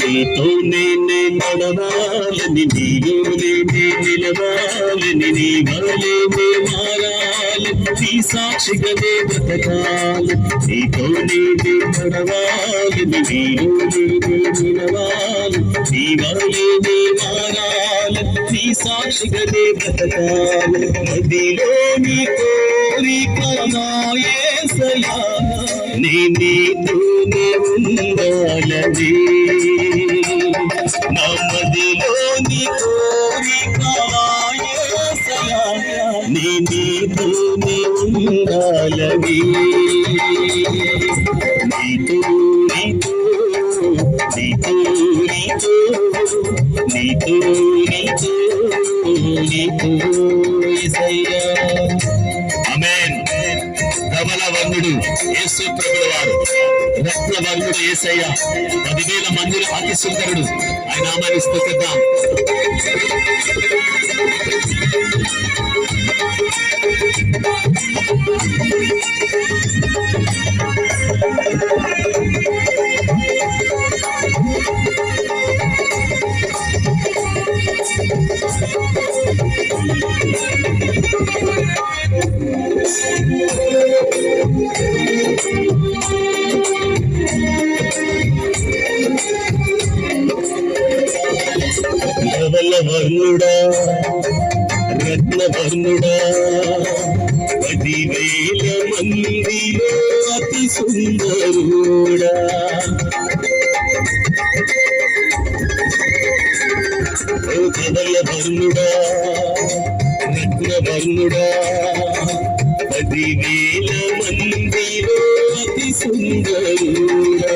నీతో నేనే నడవాలని నీలోనే నిలవాలని నీ వరలేనే మారాలని నీ సాక్షిగానే బ్రతకాలి. నీతో నేనే నడవాలని నీలోనే నిలవాలి. నీ వరలేనే మారాలి నీ సాక్షిగానే బ్రతకాలి. నదిలో నీ కోరిక నాయే సయా నీ నీతోనే ఉండాలని నీ నీతోనే ఉండాలని. నీతో నీతో నీతో నీతో నీతో నీతో నీతో యేసయ్యా. ఆమేన్. ప్రబలవర్ణుడు యేసు ప్రభుల వారు రత్నవర్ణుడు పదివేల మందిలో అతి సుందరుడు. ఆయన నామాన్ని స్తుతిద్దాం ప్రబలవర్ణుడా రత్నవర్ణుడా పదివేల మందిలో అతి సుందరుడా. ఓ ప్రబలవర్ణుడా రత్నవర్ణుడా పదివేల మందిలో అతి సుందరుడా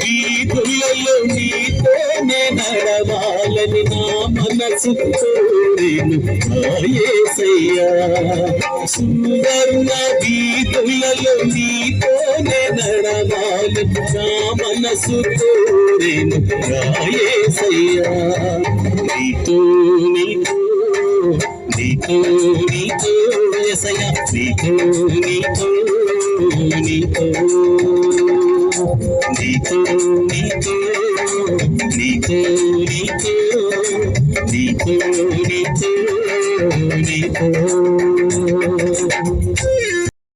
వీధులలో నీతోనే నడవాలని నా మనసు కోరిను యేసయ్యా సువర్ణ వీధులలో నీతోనే నడవాలని నా మనసు కోరిను యేసయ్యా నీతో నీతో నీతో నీతో నీతో నీతో నీతో నీతో నీతో నీతో నీతో నీతో